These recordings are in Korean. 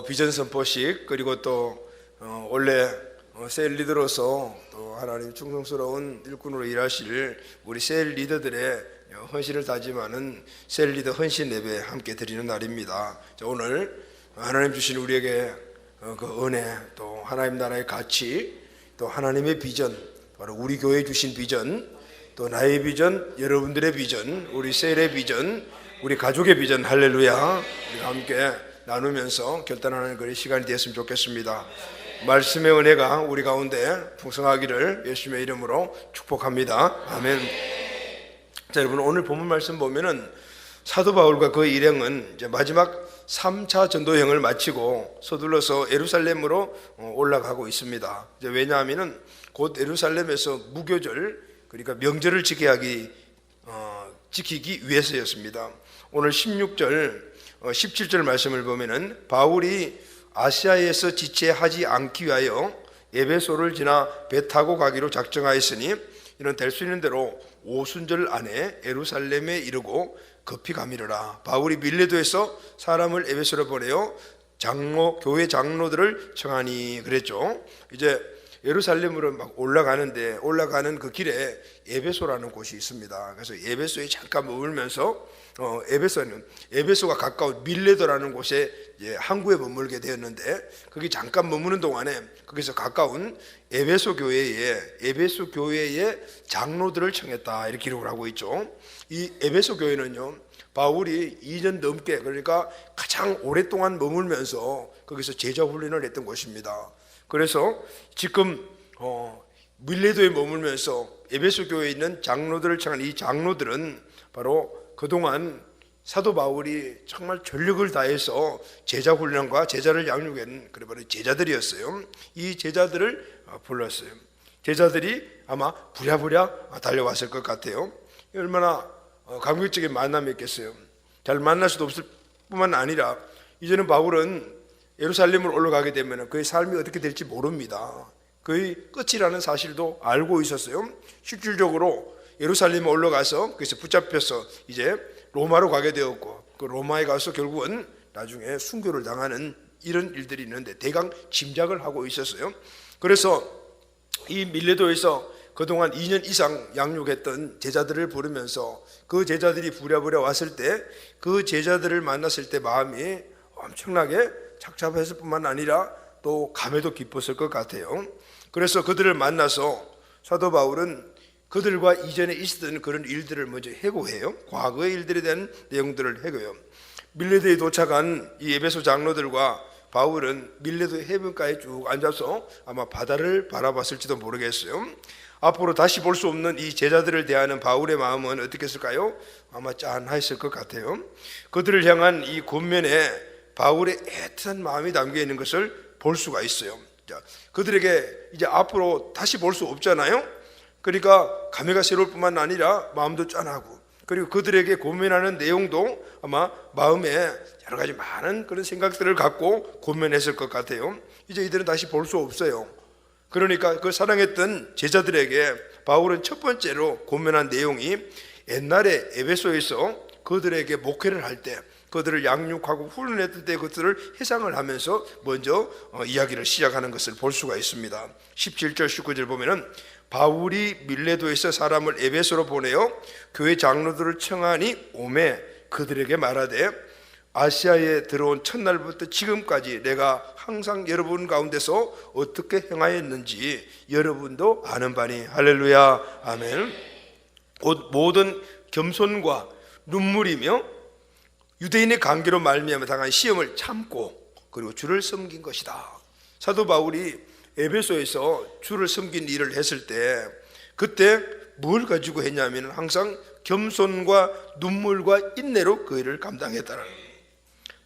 어, 비전 선포식 그리고 또 어, 원래 어, 셀 리더로서 또 하나님 충성스러운 일꾼으로 일하실 우리 셀 리더들의 헌신을 다짐하는 셀 리더 헌신 예배 함께 드리는 날입니다. 자, 오늘 하나님 주신 우리에게 어, 그 은혜 또 하나님 나라의 가치 또 하나님의 비전 바로 우리 교회 주신 비전 또 나의 비전 여러분들의 비전 우리 셀의 비전 우리 가족의 비전 할렐루야 우리가 함께 나누면서 결단하는 그런 시간이 되었으면 좋겠습니다. 말씀의 은혜가 우리 가운데 풍성하기를 예수님의 이름으로 축복합니다. 아멘. 자, 여러분 오늘 본문 말씀 보면은 사도 바울과 그 일행은 이제 마지막 3차 전도행을 마치고 서둘러서 예루살렘으로 어, 올라가고 있습니다. 이제 왜냐하면은 곧 예루살렘에서 무교절 그러니까 명절을 하기 어, 지키기 위해서였습니다. 오늘 16절, 어, 17절 말씀을 보면은 바울이 아시아에서 지체하지 않기 위하여 에베소를 지나 배 타고 가기로 작정하였으니 이는 될 수 있는 대로 오순절 안에 예루살렘에 이르고 급히 가미르라. 바울이 밀레도에서 사람을 에베소로 보내어 장로 교회 장로들을 청하니 그랬죠. 이제 예루살렘으로 막 올라가는데 올라가는 그 길에 에베소라는 곳이 있습니다. 그래서 에베소에 잠깐 머물면서 어, 에베소는 에베소가 가까운 밀레도라는 곳에 예, 항구에 머물게 되었는데 거기 잠깐 머무는 동안에 거기서 가까운 에베소 교회에 에베소 교회의 장로들을 청했다 이렇게 기록을 하고 있죠. 이 에베소 교회는요 바울이 2년 넘게 그러니까 가장 오랫동안 머물면서 거기서 제자 훈련을 했던 곳입니다. 그래서 지금 어, 밀레도에 머물면서 에베소 교회에 있는 장로들을 청한 이 장로들은 바로 그동안 사도 바울이 정말 전력을 다해서 제자 훈련과 제자를 양육한 그래 바로 제자들이었어요. 이 제자들을 어, 불렀어요. 제자들이 아마 부랴부랴 달려왔을 것 같아요. 얼마나 어, 감격적인 만남이었겠어요. 잘 만날 수도 없을 뿐만 아니라 이제는 바울은 예루살렘을 올라가게 되면 그의 삶이 어떻게 될지 모릅니다. 그의 끝이라는 사실도 알고 있었어요. 실질적으로 예루살렘에 올라가서 거기서 붙잡혀서 이제 로마로 가게 되었고 그 로마에 가서 결국은 나중에 순교를 당하는 이런 일들이 있는데 대강 짐작을 하고 있었어요. 그래서 이 밀레도에서 그동안 2년 이상 양육했던 제자들을 부르면서 그 제자들이 부랴부랴 왔을 때 그 제자들을 만났을 때 마음이 엄청나게 착잡했을 뿐만 아니라 또 감회도 깊었을 것 같아요. 그래서 그들을 만나서 사도 바울은 그들과 이전에 있었던 그런 일들을 먼저 해고해요. 과거의 일들에 대한 내용들을 해고해요. 밀레도에 도착한 이 에베소 장로들과 바울은 밀레도 해변가에 쭉 앉아서 아마 바다를 바라봤을지도 모르겠어요. 앞으로 다시 볼 수 없는 이 제자들을 대하는 바울의 마음은 어떻겠을까요? 아마 짠하였을 것 같아요. 그들을 향한 이 권면에 바울의 애틋한 마음이 담겨 있는 것을 볼 수가 있어요. 자, 그들에게 이제 앞으로 다시 볼 수 없잖아요. 그러니까 감회가 새로울 뿐만 아니라 마음도 짠하고 그리고 그들에게 고민하는 내용도 아마 마음에 여러 가지 많은 그런 생각들을 갖고 고민했을 것 같아요. 이제 이들은 다시 볼 수 없어요. 그러니까 그 사랑했던 제자들에게 바울은 첫 번째로 고민한 내용이 옛날에 에베소에서 그들에게 목회를 할 때 그들을 양육하고 훈련했을 때 그들을 해상을 하면서 먼저 어, 이야기를 시작하는 것을 볼 수가 있습니다. 17절 19절 보면은 바울이 밀레도에서 사람을 에베소로 보내어 교회 장로들을 청하니 오매 그들에게 말하되 아시아에 들어온 첫날부터 지금까지 내가 항상 여러분 가운데서 어떻게 행하였는지 여러분도 아는 바니. 할렐루야. 아멘. 곧 모든 겸손과 눈물이며 유대인의 관계로 말미암아 당한 시험을 참고 그리고 주를 섬긴 것이다. 사도 바울이 에베소에서 주를 섬긴 일을 했을 때 그때 뭘 가지고 했냐면 항상 겸손과 눈물과 인내로 그 일을 감당했다는.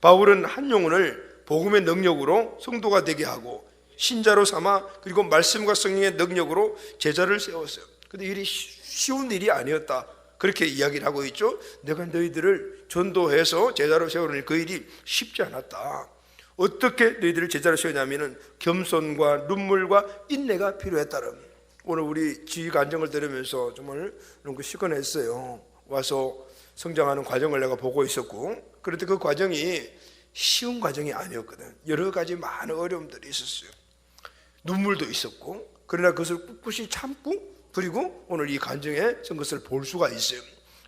바울은 한 영혼을 복음의 능력으로 성도가 되게 하고 신자로 삼아 그리고 말씀과 성령의 능력으로 제자를 세웠어요. 근데 일이 쉬운 일이 아니었다. 그렇게 이야기를 하고 있죠. 내가 너희들을 전도해서 제자로 세우는 그 일이 쉽지 않았다. 어떻게 너희들을 제자로 세우냐면은 겸손과 눈물과 인내가 필요했다는 오늘 우리 지휘 간정을 들으면서 정말 너무 시건했어요. 와서 성장하는 과정을 내가 보고 있었고 그런데 그 과정이 쉬운 과정이 아니었거든. 여러 가지 많은 어려움들이 있었어요. 눈물도 있었고 그러나 그것을 꿋꿋이 참고 그리고 오늘 이 간증에 선 것을 볼 수가 있어요.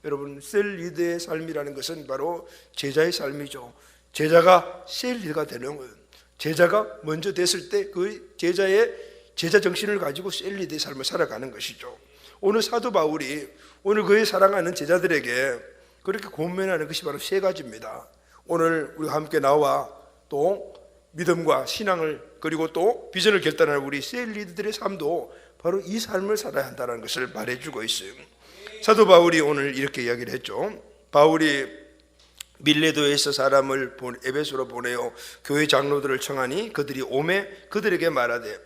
여러분 셀 리더의 삶이라는 것은 바로 제자의 삶이죠. 제자가 셀 리더가 되는 거예요. 제자가 먼저 됐을 때 그 제자의 제자 정신을 가지고 셀 리더의 삶을 살아가는 것이죠. 오늘 사도 바울이 오늘 그의 사랑하는 제자들에게 그렇게 고면하는 것이 바로 세 가지입니다. 오늘 우리가 함께 나와 또 믿음과 신앙을 그리고 또 비전을 결단하는 우리 셀 리더들의 삶도 바로 이 삶을 살아야 한다는 것을 말해주고 있어요. 사도 바울이 오늘 이렇게 이야기를 했죠. 바울이 밀레도에서 사람을 본- 에베소로 보내어 교회 장로들을 청하니 그들이 오매 그들에게 말하되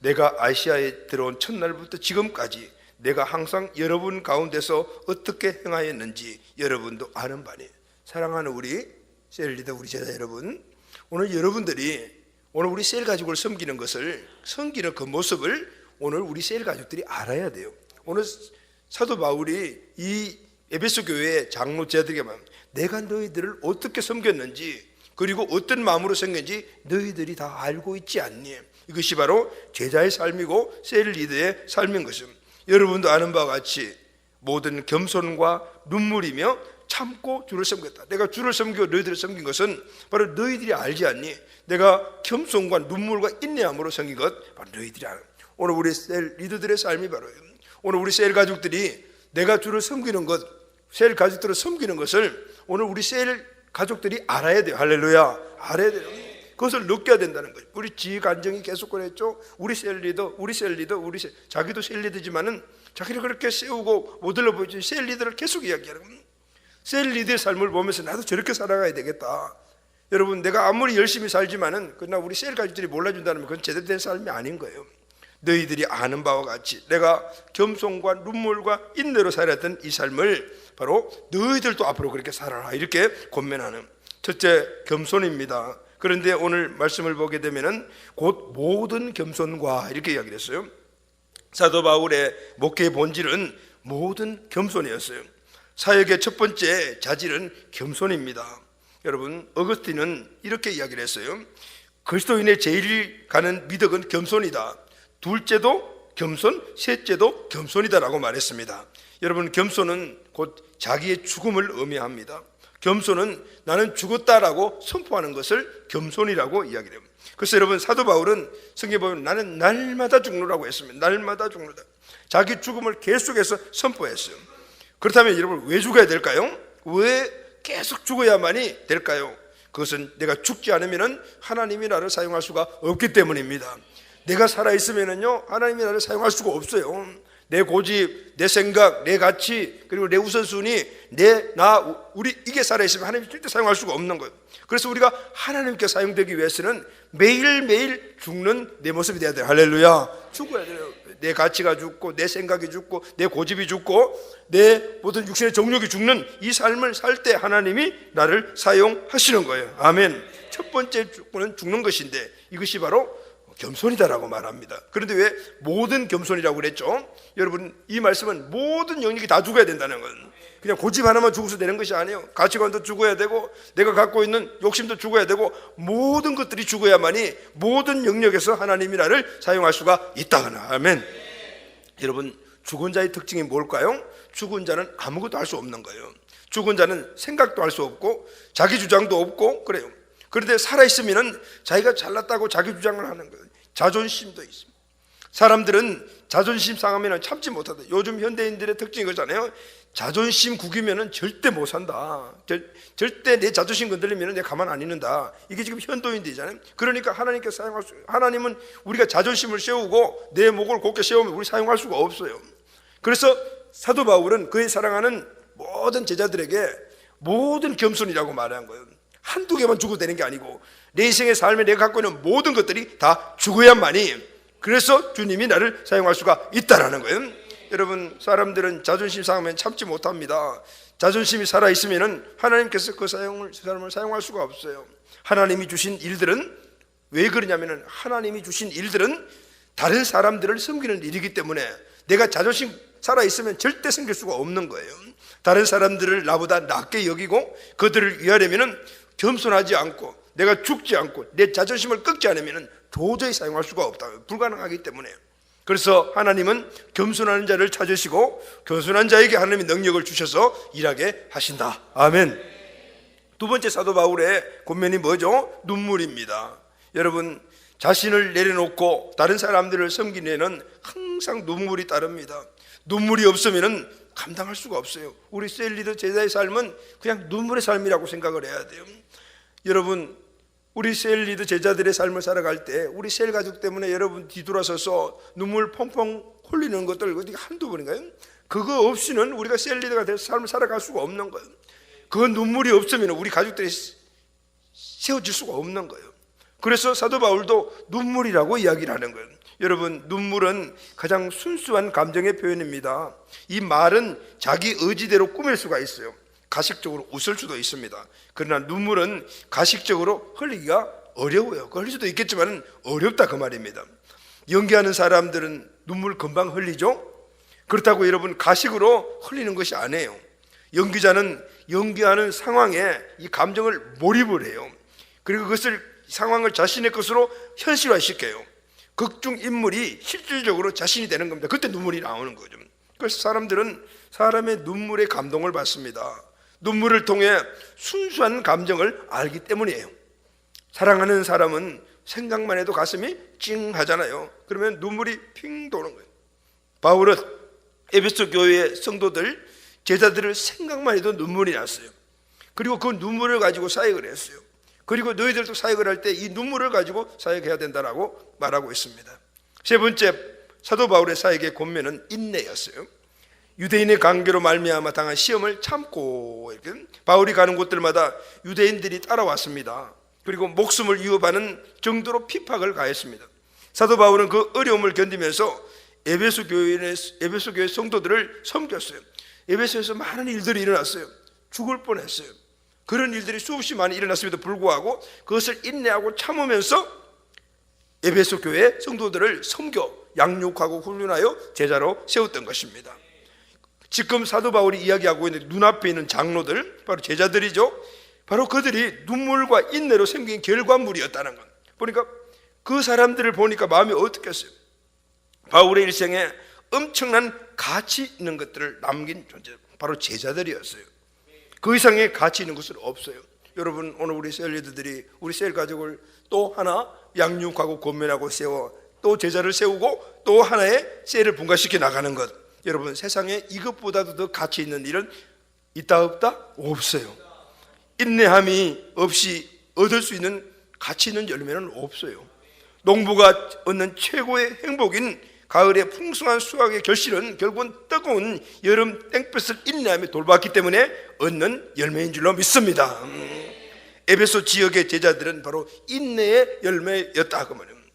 내가 아시아에 들어온 첫날부터 지금까지 내가 항상 여러분 가운데서 어떻게 행하였는지 여러분도 아는 바니 사랑하는 우리 셀리더 우리 제자 여러분 오늘 여러분들이 오늘 우리 셀 가족을 섬기는 것을 섬기는 그 모습을 오늘 우리 셀 가족들이 알아야 돼요. 오늘 사도 바울이 이 에베소 교회 장로 제자들에게 말 내가 너희들을 어떻게 섬겼는지 그리고 어떤 마음으로 섬겼는지 너희들이 다 알고 있지 않니? 이것이 바로 제자의 삶이고 셀 리더의 삶인 것입니다. 여러분도 아는 바와 같이 모든 겸손과 눈물이며 참고 주를 섬겼다. 내가 주를 섬기고 너희들을 섬긴 것은 바로 너희들이 알지 않니? 내가 겸손과 눈물과 인내함으로 섬긴 것 바로 너희들이 알아. 오늘 우리 셀 리더들의 삶이 바로요. 오늘 우리 셀 가족들이 내가 주를 섬기는 것, 셀 가족들을 섬기는 것을 오늘 우리 셀 가족들이 알아야 돼요. 할렐루야. 알아야 돼요. 그것을 느껴야 된다는 거예요. 우리 지 간정이 계속 그랬죠. 우리 셀 리더, 우리 셀 리더, 우리 셀, 자기도 셀 리더지만은 자기를 그렇게 세우고 모델로 보여준 셀 리더를 계속 이야기하는 거예요. 셀 리더의 삶을 보면서 나도 저렇게 살아가야 되겠다. 여러분, 내가 아무리 열심히 살지만은 그러나 우리 셀 가족들이 몰라준다면 그건 제대로 된 삶이 아닌 거예요. 너희들이 아는 바와 같이 내가 겸손과 눈물과 인내로 살았던 이 삶을 바로 너희들도 앞으로 그렇게 살아라 이렇게 권면하는 첫째 겸손입니다. 그런데 오늘 말씀을 보게 되면은 곧 모든 겸손과 이렇게 이야기를 했어요. 사도 바울의 목회의 본질은 모든 겸손이었어요. 사역의 첫 번째 자질은 겸손입니다. 여러분, 어거스틴은 이렇게 이야기를 했어요. 그리스도인의 제일 가는 미덕은 겸손이다. 둘째도 겸손, 셋째도 겸손이다라고 말했습니다. 여러분, 겸손은 곧 자기의 죽음을 의미합니다. 겸손은 나는 죽었다라고 선포하는 것을 겸손이라고 이야기해요. 그래서 여러분 사도 바울은 성경 보면 나는 날마다 죽노라고 했습니다. 날마다 죽노다. 자기 죽음을 계속해서 선포했어요. 그렇다면 여러분 왜 죽어야 될까요? 왜 계속 죽어야만이 될까요? 그것은 내가 죽지 않으면 하나님이 나를 사용할 수가 없기 때문입니다. 내가 살아 있으면은요 하나님이 나를 사용할 수가 없어요. 내 고집, 내 생각, 내 가치, 그리고 내 우선순위, 내, 나, 우리 이게 살아있으면 하나님이 절대 사용할 수가 없는 거예요. 그래서 우리가 하나님께 사용되기 위해서는 매일매일 죽는 내 모습이 돼야 돼요. 할렐루야. 죽어야 돼요. 내 가치가 죽고, 내 생각이 죽고, 내 고집이 죽고, 내 모든 육신의 정욕이 죽는 이 삶을 살 때 하나님이 나를 사용하시는 거예요. 아멘. 첫 번째 죽는 죽는 것인데 이것이 바로 겸손이다라고 말합니다. 그런데 왜 모든 겸손이라고 그랬죠? 여러분 이 말씀은 모든 영역이 다 죽어야 된다는 건 그냥 고집 하나만 죽어서 되는 것이 아니에요. 가치관도 죽어야 되고 내가 갖고 있는 욕심도 죽어야 되고 모든 것들이 죽어야만이 모든 영역에서 하나님이 나를 사용할 수가 있다. 아멘. 여러분 죽은 자의 특징이 뭘까요? 죽은 자는 아무것도 할 수 없는 거예요. 죽은 자는 생각도 할 수 없고 자기 주장도 없고 그래요. 그런데 살아 있으면은 자기가 잘났다고 자기 주장을 하는 거예요. 자존심도 있습니다. 사람들은 자존심 상하면 참지 못하다. 요즘 현대인들의 특징이 그렇잖아요. 자존심 구기면은 절대 못 산다. 절, 절대 내 자존심 건들리면 내가 가만 안 있는다. 이게 지금 현도인들이잖아요. 그러니까 하나님께 사용할 수, 하나님은 우리가 자존심을 세우고 내 목을 곧게 세우면 우리 사용할 수가 없어요. 그래서 사도 바울은 그의 사랑하는 모든 제자들에게 모든 겸손이라고 말한 거예요. 한두 개만 죽어도 되는 게 아니고 내 인생의 삶에 내가 갖고 있는 모든 것들이 다 죽어야만이 그래서 주님이 나를 사용할 수가 있다라는 거예요. 여러분 사람들은 자존심 상하면 참지 못합니다. 자존심이 살아 있으면은 하나님께서 그 사용을 그 사람을 사용할 수가 없어요. 하나님이 주신 일들은 왜 그러냐면은 하나님이 주신 일들은 다른 사람들을 섬기는 일이기 때문에 내가 자존심 살아 있으면 절대 섬길 수가 없는 거예요. 다른 사람들을 나보다 낮게 여기고 그들을 위하려면은 겸손하지 않고 내가 죽지 않고 내 자존심을 꺾지 않으면 도저히 사용할 수가 없다. 불가능하기 때문에. 그래서 하나님은 겸손한 자를 찾으시고 겸손한 자에게 하나님이 능력을 주셔서 일하게 하신다. 아멘. 두 번째 사도 바울의 권면이 뭐죠? 눈물입니다. 여러분 자신을 내려놓고 다른 사람들을 섬기는 항상 눈물이 따릅니다. 눈물이 없으면은 감당할 수가 없어요. 우리 셀리더 제자의 삶은 그냥 눈물의 삶이라고 생각을 해야 돼요. 여러분 우리 셀 리드 제자들의 삶을 살아갈 때 우리 셀 가족 때문에 여러분 뒤돌아서서 눈물 펑펑 흘리는 것들 한두 번인가요? 그거 없이는 우리가 셀 리드가 돼서 삶을 살아갈 수가 없는 거예요. 그 눈물이 없으면 우리 가족들이 세워질 수가 없는 거예요. 그래서 사도 바울도 눈물이라고 이야기를 하는 거예요. 여러분 눈물은 가장 순수한 감정의 표현입니다. 이 말은 자기 의지대로 꾸밀 수가 있어요. 가식적으로 웃을 수도 있습니다. 그러나 눈물은 가식적으로 흘리기가 어려워요. 그 흘릴 수도 있겠지만 어렵다 그 말입니다. 연기하는 사람들은 눈물 금방 흘리죠. 그렇다고 여러분 가식으로 흘리는 것이 아니에요. 연기자는 연기하는 상황에 이 감정을 몰입을 해요. 그리고 그것을 상황을 자신의 것으로 현실화 시켜요. 극중 인물이 실질적으로 자신이 되는 겁니다. 그때 눈물이 나오는 거죠. 그래서 사람들은 사람의 눈물에 감동을 받습니다. 눈물을 통해 순수한 감정을 알기 때문이에요. 사랑하는 사람은 생각만 해도 가슴이 찡하잖아요. 그러면 눈물이 핑 도는 거예요. 바울은 에베소 교회의 성도들 제자들을 생각만 해도 눈물이 났어요. 그리고 그 눈물을 가지고 사역을 했어요. 그리고 너희들도 사역을 할 때 이 눈물을 가지고 사역해야 된다라고 말하고 있습니다. 세 번째 사도 바울의 사역의 권면은 인내였어요. 유대인의 관계로 말미암아 당한 시험을 참고 이렇게 바울이 가는 곳들마다 유대인들이 따라왔습니다. 그리고 목숨을 위협하는 정도로 핍박을 가했습니다. 사도 바울은 그 어려움을 견디면서 에베소 교회 에베소 교회 성도들을 섬겼어요. 에베소에서 많은 일들이 일어났어요. 죽을 뻔했어요. 그런 일들이 수없이 많이 일어났음에도 불구하고 그것을 인내하고 참으면서 에베소 교회 성도들을 섬겨 양육하고 훈련하여 제자로 세웠던 것입니다. 지금 사도 바울이 이야기하고 있는 눈앞에 있는 장로들 바로 제자들이죠. 바로 그들이 눈물과 인내로 생긴 결과물이었다는 것. 보니까 그 사람들을 보니까 마음이 어떻겠어요? 바울의 일생에 엄청난 가치 있는 것들을 남긴 존재 바로 제자들이었어요. 그 이상의 가치 있는 것은 없어요. 여러분 오늘 우리 셀 리더들이 우리 셀 가족을 또 하나 양육하고 권면하고 세워 또 제자를 세우고 또 하나의 셀을 분가시켜 나가는 것. 여러분 세상에 이것보다도 더 가치 있는 일은 있다 없다 없어요. 인내함이 없이 얻을 수 있는 가치 있는 열매는 없어요. 농부가 얻는 최고의 행복인 가을의 풍성한 수확의 결실은 결국은 뜨거운 여름 땡볕을 인내하며 돌봤기 때문에 얻는 열매인 줄로 믿습니다. 음. 에베소 지역의 제자들은 바로 인내의 열매였다 그 말입니다.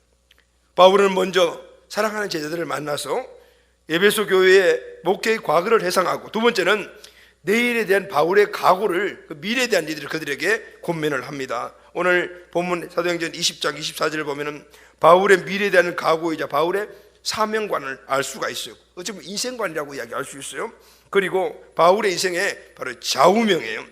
바울은 먼저 사랑하는 제자들을 만나서 에베소 교회의 목회의 과거를 회상하고 두 번째는 내일에 대한 바울의 각오를 그 미래에 대한 일들을 그들에게 권면을 합니다. 오늘 본문 사도행전 20장 24절을 보면은 바울의 미래에 대한 각오이자 바울의 사명관을 알 수가 있어요. 어찌 보면 인생관이라고 이야기할 수 있어요. 그리고 바울의 인생의 바로 좌우명이에요.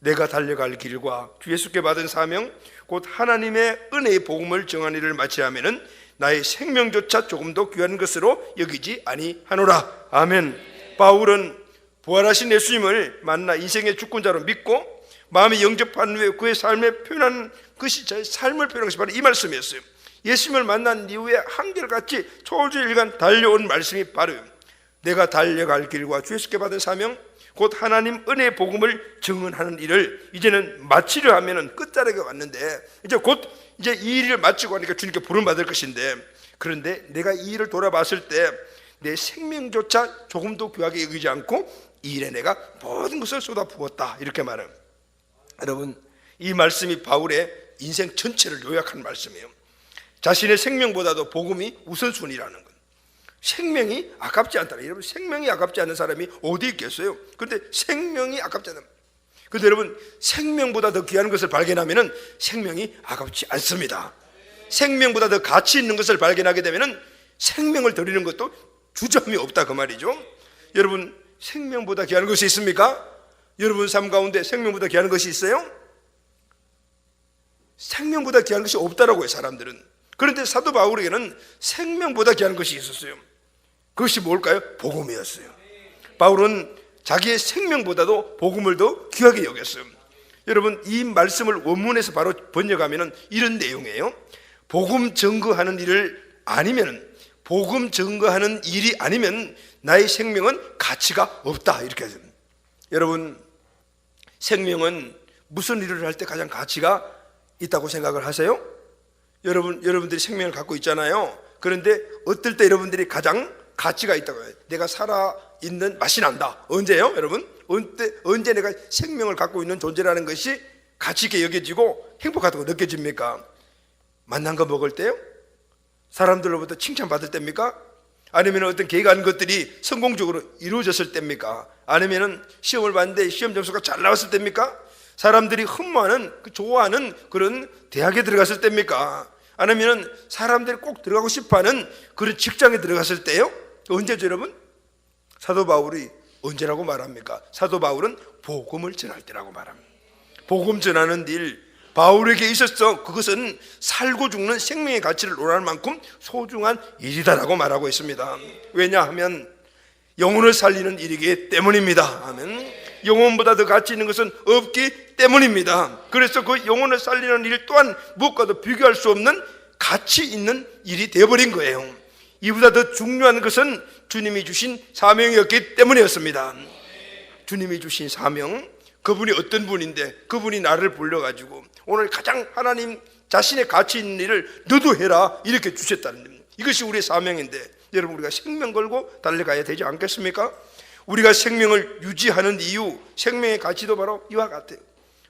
내가 달려갈 길과 주 예수께 받은 사명 곧 하나님의 은혜의 복음을 정한 일을 마치하면은 나의 생명조차 조금 더 귀한 것으로 여기지 아니하노라. 아멘. 바울은 부활하신 예수님을 만나 인생의 주권자로 믿고 마음에 영접한 후에 그의 삶에 표현한 것이 제 삶을 표현한 것이 바로 이 말씀이었어요. 예수님을 만난 이후에 한결같이 초주일간 달려온 말씀이 바로 내가 달려갈 길과 주 예수께 받은 사명 곧 하나님 은혜 복음을 증언하는 일을 이제는 마치려 하면은 끝자락에 왔는데 이제 곧 이제 이 일을 마치고 하니까 주님께 부름 받을 것인데 그런데 내가 이 일을 돌아봤을 때 내 생명조차 조금도 귀하게 여기지 않고 이 일에 내가 모든 것을 쏟아부었다 이렇게 말해요. 여러분 이 말씀이 바울의 인생 전체를 요약한 말씀이에요. 자신의 생명보다도 복음이 우선순위라는 것. 생명이 아깝지 않다. 여러분 생명이 아깝지 않은 사람이 어디 있겠어요? 그런데 생명이 아깝지 않은. 근데 여러분 생명보다 더 귀한 것을 발견하면은 생명이 아깝지 않습니다. 생명보다 더 가치 있는 것을 발견하게 되면은 생명을 드리는 것도 주점이 없다 그 말이죠. 여러분 생명보다 귀한 것이 있습니까? 여러분 삶 가운데 생명보다 귀한 것이 있어요? 생명보다 귀한 것이 없다라고 해요, 사람들은. 그런데 사도 바울에게는 생명보다 귀한 것이 있었어요. 그것이 뭘까요? 복음이었어요. 바울은 자기의 생명보다도 복음을 더 귀하게 여겼어요. 여러분, 이 말씀을 원문에서 바로 번역하면 이런 내용이에요. 복음 증거하는 일을 아니면 복음 증거하는 일이 아니면 나의 생명은 가치가 없다 이렇게 하죠. 여러분 생명은 무슨 일을 할 때 가장 가치가 있다고 생각을 하세요? 여러분 여러분들이 생명을 갖고 있잖아요. 그런데 어떨 때 여러분들이 가장 가치가 있다고 해요? 내가 살아 있는 맛이 난다. 언제요, 여러분? 언제 언제 내가 생명을 갖고 있는 존재라는 것이 가치 있게 여겨지고 행복하다고 느껴집니까? 만난 거 먹을 때요? 사람들로부터 칭찬받을 때입니까? 아니면 어떤 계획한 것들이 성공적으로 이루어졌을 때입니까? 아니면 시험을 봤는데 시험 점수가 잘 나왔을 때입니까? 사람들이 흠모하는 그 좋아하는 그런 대학에 들어갔을 때입니까? 아니면 사람들이 꼭 들어가고 싶어하는 그런 직장에 들어갔을 때요? 언제죠, 여러분? 사도 바울이 언제라고 말합니까? 사도 바울은 복음을 전할 때라고 말합니다. 복음 전하는 일 바울에게 있었어 그것은 살고 죽는 생명의 가치를 논할 만큼 소중한 일이다라고 말하고 있습니다. 왜냐하면 영혼을 살리는 일이기 때문입니다. 하면 영혼보다 더 가치 있는 것은 없기 때문입니다. 그래서 그 영혼을 살리는 일 또한 무엇과도 비교할 수 없는 가치 있는 일이 되어버린 거예요. 이보다 더 중요한 것은 주님이 주신 사명이었기 때문이었습니다. 주님이 주신 사명, 그분이 어떤 분인데 그분이 나를 불러가지고 오늘 가장 하나님 자신의 가치 있는 일을 너도 해라 이렇게 주셨다는 겁니다. 이것이 우리의 사명인데 여러분 우리가 생명 걸고 달려가야 되지 않겠습니까? 우리가 생명을 유지하는 이유, 생명의 가치도 바로 이와 같아요.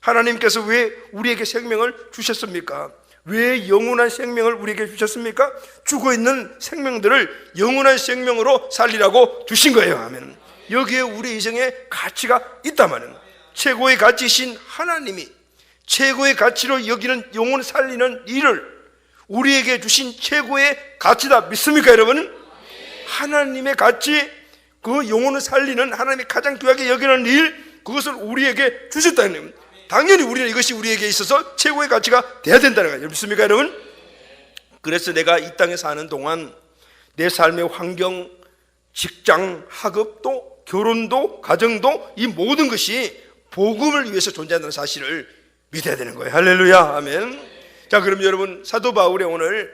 하나님께서 왜 우리에게 생명을 주셨습니까? 왜 영원한 생명을 우리에게 주셨습니까? 죽어 있는 생명들을 영원한 생명으로 살리라고 주신 거예요. 하면 여기에 우리 인생에 가치가 있다마는 최고의 가치이신 하나님이 최고의 가치로 여기는 영혼 살리는 일을 우리에게 주신 최고의 가치다 믿습니까, 여러분? 하나님의 가치, 그 영혼을 살리는 하나님이 가장 귀하게 여기는 일, 그것을 우리에게 주셨다는 겁니다. 당연히 우리는 이것이 우리에게 있어서 최고의 가치가 돼야 된다는 거예요. 믿습니까, 여러분? 그래서 내가 이 땅에 사는 동안 내 삶의 환경, 직장, 학업도, 결혼도, 가정도 이 모든 것이 복음을 위해서 존재한다는 사실을 믿어야 되는 거예요. 할렐루야. 아멘. 자, 그럼 여러분 사도 바울의 오늘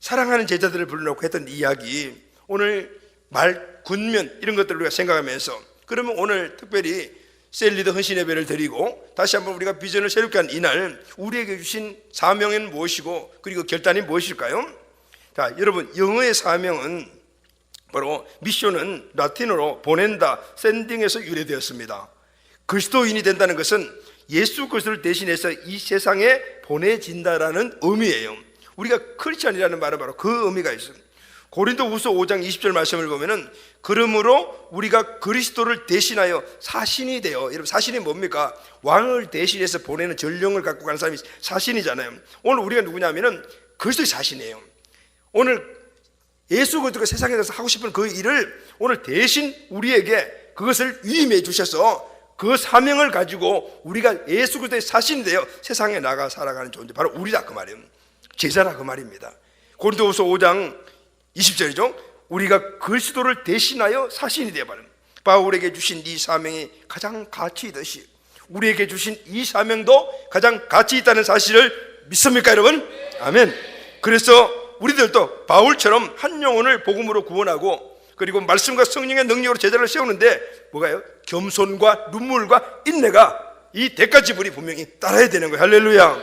사랑하는 제자들을 불러놓고 했던 이야기 오늘 말 군면 이런 것들을 우리가 생각하면서 그러면 오늘 특별히 셀리더 헌신 예배를 드리고 다시 한번 우리가 비전을 새롭게 한 이날 우리에게 주신 사명은 무엇이고 그리고 결단이 무엇일까요? 자, 여러분 영어의 사명은 바로 미션은 라틴어로 보낸다, 샌딩에서 유래되었습니다. 그리스도인이 된다는 것은 예수 그리스도를 대신해서 이 세상에 보내진다라는 의미예요. 우리가 크리스천이라는 말은 바로 그 의미가 있습니다. 고린도후서 5장 20절 말씀을 보면은 그러므로 우리가 그리스도를 대신하여 사신이 되어 여러분 사신이 뭡니까? 왕을 대신해서 보내는 전령을 갖고 가는 사람이 사신이잖아요. 오늘 우리가 누구냐면은 그리스도의 사신이에요. 오늘 예수 그리스도가 세상에 대해서 하고 싶은 그 일을 오늘 대신 우리에게 그것을 위임해 주셔서 그 사명을 가지고 우리가 예수 그리스도의 사신이 되어 세상에 나가 살아가는 존재 바로 우리다 그 말이에요. 제자라 그 말입니다. 고린도후서 5장 20절이죠. 우리가 그리스도를 대신하여 사신이 되어버린 바울에게 주신 이 사명이 가장 가치 있듯이 우리에게 주신 이 사명도 가장 가치 있다는 사실을 믿습니까, 여러분? 아멘. 그래서 우리들도 바울처럼 한 영혼을 복음으로 구원하고 그리고 말씀과 성령의 능력으로 제자를 세우는데 뭐가요? 겸손과 눈물과 인내가 이 대가 지불이 분명히 따라야 되는 거예요. 할렐루야.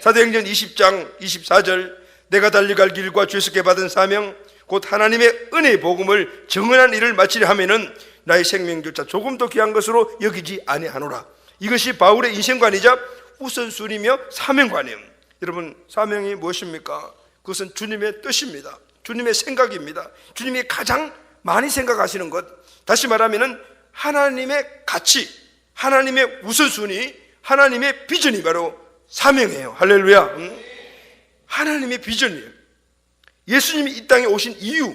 사도행전 20장 24절 내가 달려갈 길과 주께서 받은 사명 곧 하나님의 은혜의 복음을 정언한 일을 마치려 하면은 나의 생명조차 조금 더 귀한 것으로 여기지 아니하노라. 이것이 바울의 인생관이자 우선순위며 사명관이에요. 여러분 사명이 무엇입니까? 그것은 주님의 뜻입니다. 주님의 생각입니다. 주님이 가장 많이 생각하시는 것. 다시 말하면은 하나님의 가치, 하나님의 우선순위, 하나님의 비전이 바로 사명이에요. 할렐루야. 음? 하나님의 비전이에요. 예수님이 이 땅에 오신 이유.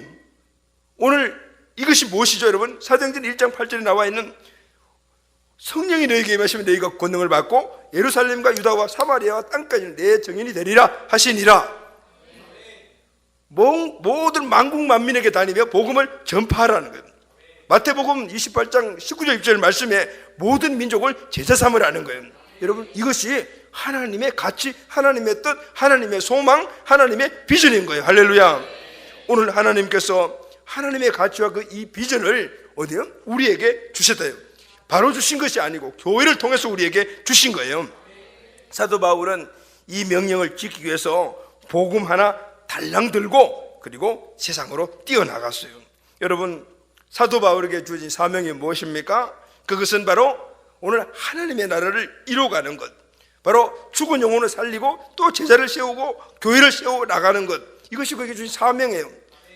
오늘 이것이 무엇이죠, 여러분? 사도행전 1장 8절에 나와 있는 성령이 너에게 임하시면 너희가 권능을 받고 예루살렘과 유다와 사마리아와 땅까지는 내 정인이 되리라 하시니라. 모- 모든 만국 만민에게 다니며 복음을 전파하라는 거예요. 마태복음 28장 19절 20절 말씀에 모든 민족을 제자 삼으라는 거예요. 여러분 이것이 하나님의 가치, 하나님의 뜻, 하나님의 소망, 하나님의 비전인 거예요. 할렐루야. 오늘 하나님께서 하나님의 가치와 그 이 비전을 어디요? 우리에게 주셨다요. 바로 주신 것이 아니고 교회를 통해서 우리에게 주신 거예요. 사도 바울은 이 명령을 지키기 위해서 복음 하나 달랑 들고 그리고 세상으로 뛰어나갔어요. 여러분 사도 바울에게 주어진 사명이 무엇입니까? 그것은 바로 오늘 하나님의 나라를 이루어가는 것. 바로 죽은 영혼을 살리고 또 제자를 세우고 교회를 세워 나가는 것. 이것이 그에게 주신 사명이에요.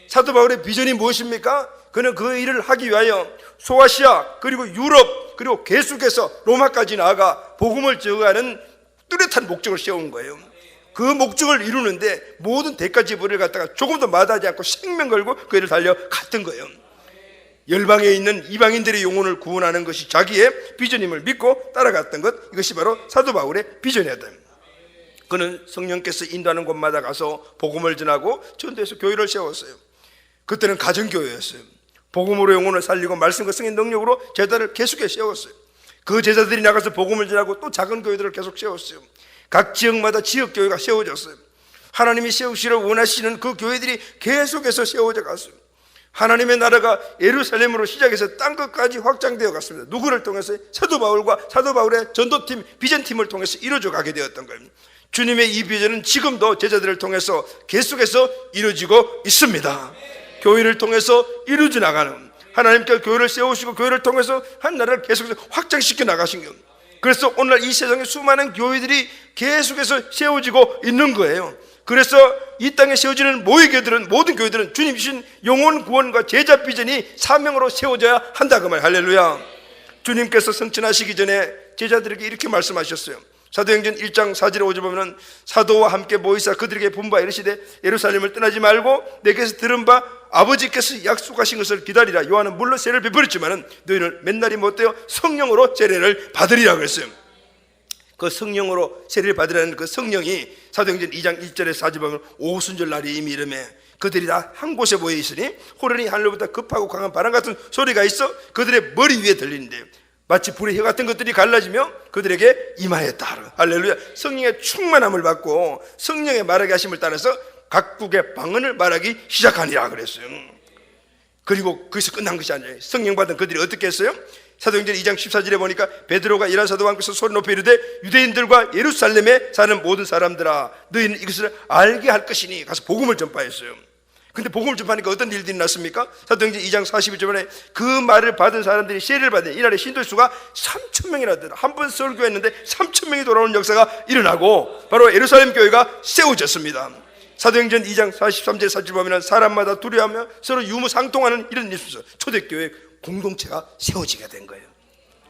사도 바울의 비전이 무엇입니까? 그는 그 일을 하기 위하여 소아시아 그리고 유럽 그리고 계속해서 로마까지 나아가 복음을 전하는 뚜렷한 목적을 세운 거예요. 그 목적을 이루는데 모든 대가 지불을 갖다가 조금도 마다하지 않고 생명 걸고 그 일을 달려 갔던 거예요. 열방에 있는 이방인들의 영혼을 구원하는 것이 자기의 비전임을 믿고 따라갔던 것 이것이 바로 사도 바울의 비전이었다. 그는 성령께서 인도하는 곳마다 가서 복음을 전하고 전도해서 교회를 세웠어요. 그때는 가정교회였어요. 복음으로 영혼을 살리고 말씀과 성의 능력으로 제자를 계속해 세웠어요. 그 제자들이 나가서 복음을 전하고 또 작은 교회들을 계속 세웠어요. 각 지역마다 지역 교회가 세워졌어요. 하나님이 세우시려 원하시는 그 교회들이 계속해서 세워져 갔어요. 하나님의 나라가 예루살렘으로 시작해서 땅 끝까지 확장되어 갔습니다. 누구를 통해서 사도 바울과 사도 바울의 전도팀, 비전팀을 통해서 이루어져 가게 되었던 거예요. 주님의 이 비전은 지금도 제자들을 통해서 계속해서 이루어지고 있습니다. 교회를 통해서 이루어져 나가는 하나님께 교회를 세우시고 교회를 통해서 한 나라를 계속해서 확장시켜 나가신 거예요. 그래서 오늘날 이 세상에 수많은 교회들이 계속해서 세워지고 있는 거예요. 그래서 이 땅에 세워지는 모의 교회들은 모든 교회들은 주님 주신 영혼 구원과 제자 비전이 사명으로 세워져야 한다 그 말. 할렐루야. 주님께서 성천하시기 전에 제자들에게 이렇게 말씀하셨어요. 사도행전 1장 4절에 5절 보면은 사도와 함께 모이사 그들에게 분바 이르시되 예루살렘을 떠나지 말고 내게서 들은 바 아버지께서 약속하신 것을 기다리라. 요한은 물론 세례를 베풀었지만은 너희는 맨날이 못되어 성령으로 세례를 받으리라 그랬어요. 그 성령으로 세례를 받으라는 그 성령이 사도행전 2장 1절에 4절 보면 오순절 날이 이미 이름에 그들이 다 한 곳에 모여 있으니 호련히 하늘로부터 급하고 강한 바람 같은 소리가 있어 그들의 머리 위에 들리는데 마치 불의 혀 같은 것들이 갈라지며 그들에게 임하였다. 할렐루야. 성령의 충만함을 받고 성령의 말하게 하심을 따라서 각국의 방언을 말하기 시작하니라 그랬어요. 그리고 거기서 끝난 것이 아니에요. 성령 받은 그들이 어떻게 했어요? 사도행전 2장 14절에 보니까 베드로가 이란 사도와 함께서 소리 높여 이르되 유대인들과 예루살렘에 사는 모든 사람들아 너희는 이것을 알게 할 것이니 가서 복음을 전파했어요. 근데 복음을 전파하니까 어떤 일들이 났습니까? 사도행전 2장 41절에 그 말을 받은 사람들이 세례를 받은 이날의 신도 수가 3천 명이나 되다. 한번 설교했는데 3천 명이 돌아오는 역사가 일어나고 바로 예루살렘 교회가 세워졌습니다. 사도행전 2장 43절 4절 보면 사람마다 두려워하며 서로 유무상통하는 이런 일이 있어요. 초대교회 공동체가 세워지게 된 거예요.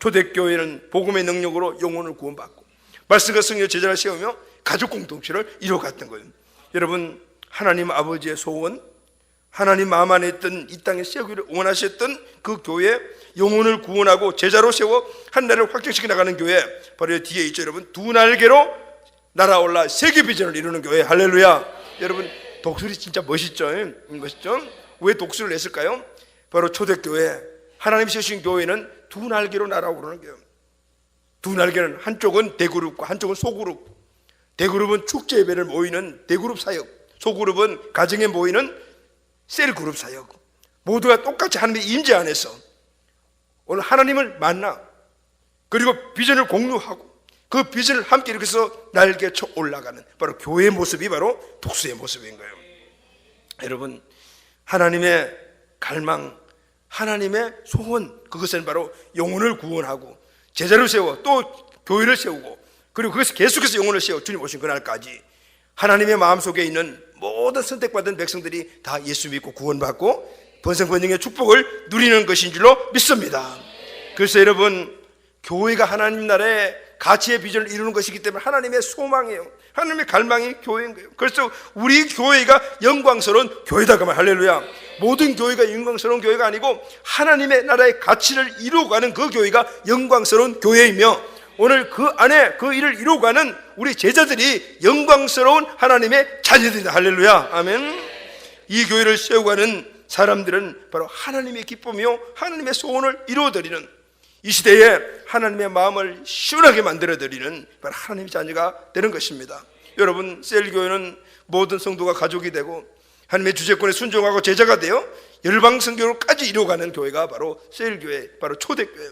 초대교회는 복음의 능력으로 영혼을 구원받고 말씀과 성령 제자를 세우며 가족 공동체를 이루어갔던 거예요. 여러분 하나님 아버지의 소원 하나님 마음 안에 있던 이 땅에 세우기를 원하셨던 그 교회 영혼을 구원하고 제자로 세워 한 나라를 확장시켜 나가는 교회 바로 이 뒤에 있죠 여러분. 두 날개로 날아올라 세계 비전을 이루는 교회. 할렐루야. 여러분 독수리 진짜 멋있죠? 음, 멋있죠? 왜 독수리를 냈을까요? 바로 초대교회 하나님 세우신 교회는 두 날개로 날아오르는 교회 두 날개는 한쪽은 대그룹과 한쪽은 소그룹. 대그룹은 축제 예배를 모이는 대그룹 사역. 소그룹은 가정에 모이는 셀그룹 사역. 모두가 똑같이 하나님의 임재 안에서 오늘 하나님을 만나 그리고 비전을 공유하고 그 비전을 함께 이렇게 해서 날개쳐 올라가는 바로 교회의 모습이 바로 독수의 모습인 거예요. 여러분 하나님의 갈망 하나님의 소원 그것은 바로 영혼을 구원하고 제자를 세워 또 교회를 세우고 그리고 그것을 계속해서 영혼을 세워 주님 오신 그날까지 하나님의 마음속에 있는 모든 선택받은 백성들이 다 예수 믿고 구원받고 번성번영의 축복을 누리는 것인 줄로 믿습니다. 그래서 여러분 교회가 하나님 나라의 가치의 비전을 이루는 것이기 때문에 하나님의 소망이에요. 하나님의 갈망이 교회인 거예요. 그래서 우리 교회가 영광스러운 교회다 그만 할렐루야. 모든 교회가 영광스러운 교회가 아니고 하나님의 나라의 가치를 이루어가는 그 교회가 영광스러운 교회이며 오늘 그 안에 그 일을 이루어가는 우리 제자들이 영광스러운 하나님의 자녀들이다 할렐루야. 아멘. 이 교회를 세워가는 사람들은 바로 하나님의 기쁨이요 하나님의 소원을 이루어드리는 이 시대에 하나님의 마음을 시원하게 만들어드리는 하나님의 자녀가 되는 것입니다. 여러분 셀교회는 모든 성도가 가족이 되고 하나님의 주제권에 순종하고 제자가 되어 열방 선교로까지 이루어가는 교회가 바로 셀교회, 바로 초대교회.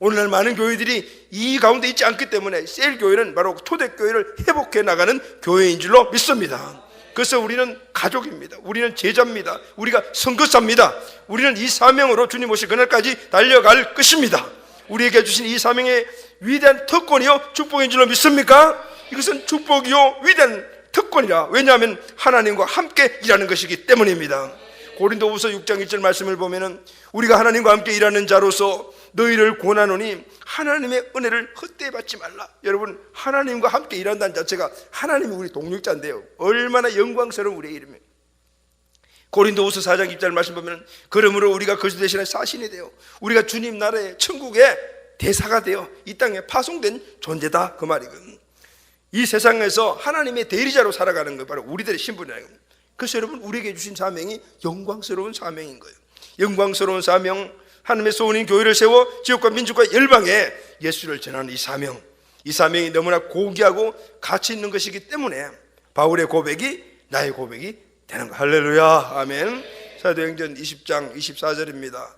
오늘날 많은 교회들이 이 가운데 있지 않기 때문에 셀교회는 바로 초대교회를 회복해 나가는 교회인 줄로 믿습니다. 그래서 우리는 가족입니다. 우리는 제자입니다. 우리가 선거사입니다. 우리는 이 사명으로 주님 오실 그날까지 달려갈 것입니다. 우리에게 주신 이 사명의 위대한 특권이요 축복인 줄로 믿습니까? 이것은 축복이요 위대한 특권이라. 왜냐하면 하나님과 함께 일하는 것이기 때문입니다. 고린도후서 6장 1절 말씀을 보면은 우리가 하나님과 함께 일하는 자로서 너희를 권하노니 하나님의 은혜를 헛되이 받지 말라. 여러분 하나님과 함께 일한다는 자체가 하나님이 우리 동력자인데요. 얼마나 영광스러운 우리의 이름이에요. 고린도후서 4장 2절 말씀 보면 그러므로 우리가 그리스도 대신에 사신이 되어 우리가 주님 나라의 천국의 대사가 되어 이 땅에 파송된 존재다 그 말이거든. 이 세상에서 하나님의 대리자로 살아가는 거 바로 우리들의 신분이에요. 그래서 여러분 우리에게 주신 사명이 영광스러운 사명인 거예요. 영광스러운 사명 하나님의 소원인 교회를 세워 지역과 민족과 열방에 예수를 전하는 이 사명 이 사명이 너무나 고귀하고 가치 있는 것이기 때문에 바울의 고백이 나의 고백이 되는 거 할렐루야 아멘 사도행전 20장 24절입니다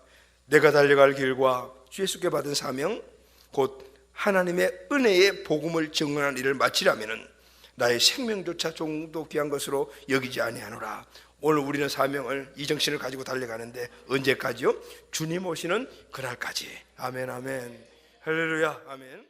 내가 달려갈 길과 주 예수께 받은 사명 곧 하나님의 은혜의 복음을 증언하는 일을 마치려면은 나의 생명조차 종도 귀한 것으로 여기지 아니하노라. 오늘 우리는 사명을 이 정신을 가지고 달려가는데 언제까지요? 주님 오시는 그날까지. 아멘 아멘. 할렐루야. 아멘.